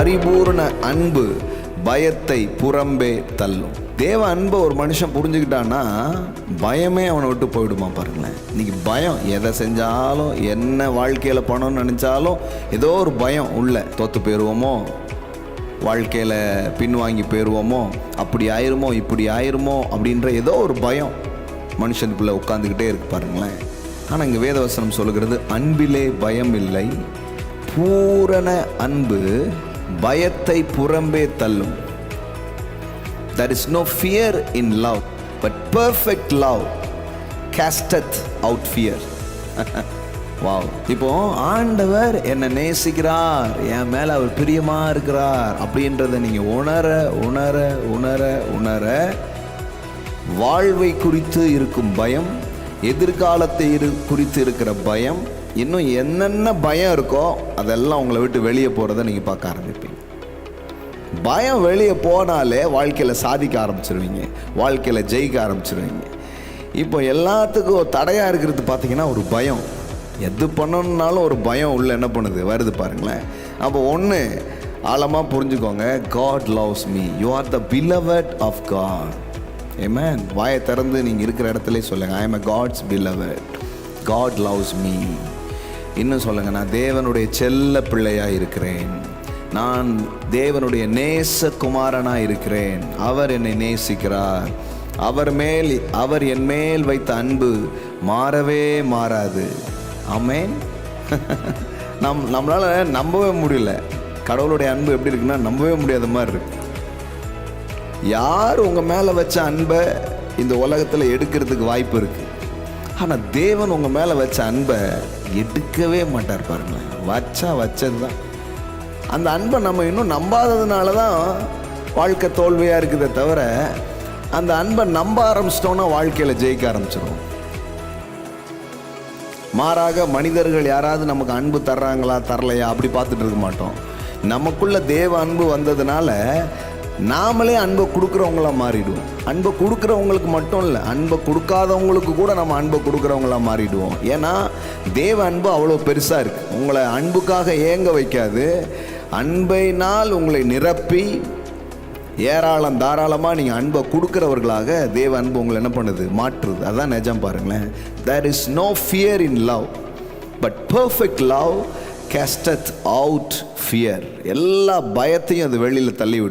பரிபூர்ண அன்பு பயத்தை புறம்பே தள்ளும். தேவ அன்பை ஒரு மனுஷன் புரிஞ்சுக்கிட்டான்னா பயமே அவனை விட்டு போயிடுமா பாருங்களேன். இன்னைக்கு பயம் எதை செஞ்சாலும் என்ன வாழ்க்கையில் பண்ணணும்னு நினச்சாலும் ஏதோ ஒரு பயம் உள்ள தோற்று போயிடுவோமோ வாழ்க்கையில் பின்வாங்கி போயிடுவோமோ அப்படி ஆயிருமோ இப்படி ஆயிருமோ? அப்படின்ற ஏதோ ஒரு பயம் மனுஷனுக்குள்ளே உட்காந்துக்கிட்டே இருக்கு பாருங்களேன். ஆனால் இங்கே வேதவசனம் சொல்லுகிறது அன்பிலே பயம் இல்லை பூரண அன்பு பயத்தை புறம்பே தள்ளும். That is no fear in love but perfect love casteth out fear wow இப்போ ஆண்டவர் என்னை நேசிக்கிறார் என் மேலே அவர் பிரியமாக இருக்கிறார் அப்படின்றத நீங்கள் உணர உணர உணர உணர வாழ்வை குறித்து இருக்கும் பயம் எதிர்காலத்தை இரு குறித்து இருக்கிற பயம் இன்னும் என்னென்ன பயம் இருக்கோ அதெல்லாம் உங்களை விட்டு வெளியே போகிறத நீங்கள் பார்க்க ஆரம்பிப்பீங்க. பயம் வெளியே போனாலே வாழ்க்கையில் சாதிக்க ஆரம்பிச்சிருவீங்க. வாழ்க்கையில் ஜெயிக்க ஆரம்பிச்சிருவீங்க. இப்போ எல்லாத்துக்கும் தடையாக இருக்கிறது பார்த்தீங்கன்னா ஒரு பயம். எது பண்ணணுன்னாலும் ஒரு பயம் உள்ள என்ன பண்ணுது? வருது பாருங்களேன். அப்போ ஒன்று ஆழமாக புரிஞ்சுக்கோங்க. God loves me you are the beloved of God amen வாயை திறந்து நீங்கள் இருக்கிற இடத்துல சொல்லுங்கள் I am a God's beloved God loves me இன்னும் சொல்லுங்கள் நான் தேவனுடைய செல்ல பிள்ளையாக இருக்கிறேன். நான் தேவனுடைய நேச குமாரனாக இருக்கிறேன். அவர் என்னை நேசிக்கிறார். அவர் மேல் அவர் என் மேல் வைத்த அன்பு மாறவே மாறாது. ஆமேன். நம் நம்மளால் நம்பவே முடியல. கடவுளுடைய அன்பு எப்படி இருக்குன்னா நம்பவே முடியாத மாதிரி இருக்கு. யார் உங்கள் மேலே வச்ச அன்பை இந்த உலகத்தில் எடுக்கிறதுக்கு வாய்ப்பு இருக்குது ஆனால் தேவன் உங்கள் மேலே வச்ச அன்பை எடுக்கவே மாட்டார் பாருங்களேன் வச்சா வச்சது தான் அந்த அன்பை நம்ம இன்னும் நம்பாததுனால தான் வாழ்க்கை தோல்வியாக இருக்குதே தவிர அந்த அன்பை நம்ப ஆரம்பிச்சிட்டோன்னா வாழ்க்கையில் ஜெயிக்க ஆரம்பிச்சிடும் மாறாக மனிதர்கள் யாராவது நமக்கு அன்பு தர்றாங்களா தரலையா அப்படி பார்த்துட்டு இருக்க மாட்டோம். நமக்குள்ள தேவ அன்பு வந்ததுனால நாமளே அன்பை கொடுக்குறவங்களா மாறிடுவோம். அன்பை கொடுக்குறவங்களுக்கு மட்டும் இல்லை அன்பை கொடுக்காதவங்களுக்கு கூட நம்ம அன்பை கொடுக்குறவங்களா மாறிடுவோம். ஏன்னா தேவ அன்பு அவ்வளோ பெருசாக இருக்குது உங்களை அன்புக்காக ஏங்க வைக்காது. அன்பைனால் உங்களை நிரப்பி ஏராளம் தாராளமாக நீங்கள் அன்பை கொடுக்குறவர்களாக தேவ அன்பு உங்களை என்ன பண்ணுது? மாற்றுது. அதான் நிஜம் பாருங்களேன். There is no fear in love but perfect love casteth out fear எல்லா பயத்தையும் அது வெளியில் தள்ளிவிட்டு